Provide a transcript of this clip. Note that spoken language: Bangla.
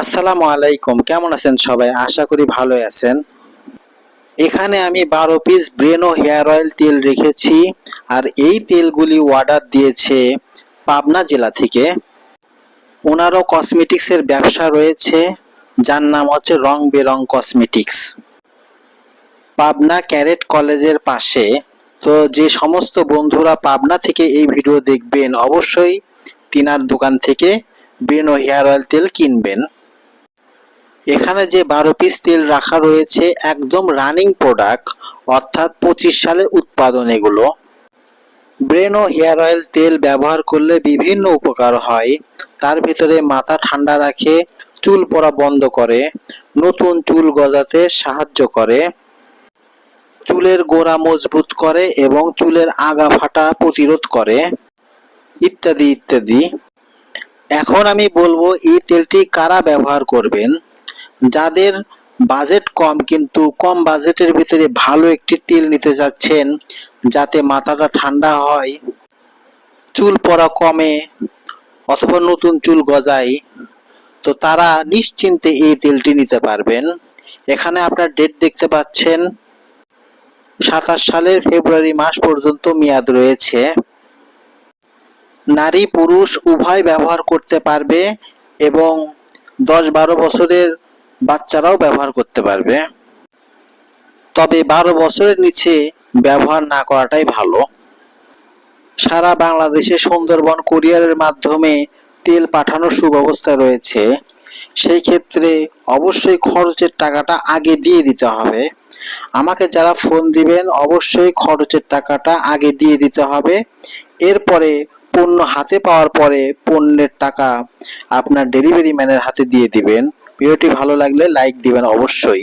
আসসালামু আলাইকুম, কেমন আছেন সবাই? আশা করি ভালো আছেন। এখানে আমি বারো পিস ব্রেনো হেয়ার অয়েল তেল রেখেছি, আর এই তেলগুলি অর্ডার দিয়েছে পাবনা জেলা থেকে। ওনারও কসমেটিক্সের ব্যবসা রয়েছে, যার নাম হচ্ছে রং বেরং কসমেটিক্স। পাবনা ক্যারেট কলেজের পাশে। তো যে সমস্ত বন্ধুরা পাবনা থেকে এই ভিডিও দেখবেন, অবশ্যই তিনার দোকান থেকে ব্রেনো হেয়ার অয়েল তেল কিনবেন। এখানে যে বারো পিস তেল রাখা রয়েছে, একদম রানিং প্রোডাক্ট অর্থাৎ পঁচিশ সালে উৎপাদন এগুলো। ব্রেন ও হেয়ার অয়েল তেল ব্যবহার করলে বিভিন্ন উপকার হয়। তার ভিতরে মাথা ঠান্ডা রাখে, চুল পড়া বন্ধ করে, নতুন চুল গজাতে সাহায্য করে, চুলের গোড়া মজবুত করে এবং চুলের আগা ফাটা প্রতিরোধ করে, ইত্যাদি ইত্যাদি। এখন আমি বলব, এই তেলটি কারা ব্যবহার করবেন? যাদের বাজেট কম কিন্তু কম বাজেটের ভিতরে ভালো একটি তেল নিতে যাচ্ছেন, যাতে মাথাটা ঠান্ডা হয়, চুল পড়া কমে অথবা নতুন চুল গজায়, তো তারা নিশ্চিন্তে এই তেলটি নিতে পারবেন। এখানে আপনার ডেট দেখতে পাচ্ছেন, সাতাশ সালের ফেব্রুয়ারি মাস পর্যন্ত মেয়াদ রয়েছে। নারী পুরুষ উভয় ব্যবহার করতে পারবে এবং দশ বারো বছরের বাচ্চারাও ব্যবহার করতে পারবে। তবে বারো বছরের নিচে ব্যবহার না করাটাই ভালো। সারা বাংলাদেশে সুন্দরবন কুরিয়ারের মাধ্যমে তেল পাঠানোর সুব্যবস্থা রয়েছে। সেই ক্ষেত্রে অবশ্যই খরচের টাকাটা আগে দিয়ে দিতে হবে। আমাকে যারা ফোন দিবেন, অবশ্যই খরচের টাকাটা আগে দিয়ে দিতে হবে। এরপরে পণ্য হাতে পাওয়ার পরে পণ্যের টাকা আপনার ডেলিভারি ম্যানের হাতে দিয়ে দিবেন। ভিডিওটি ভালো লাগলে লাইক দিবেন অবশ্যই।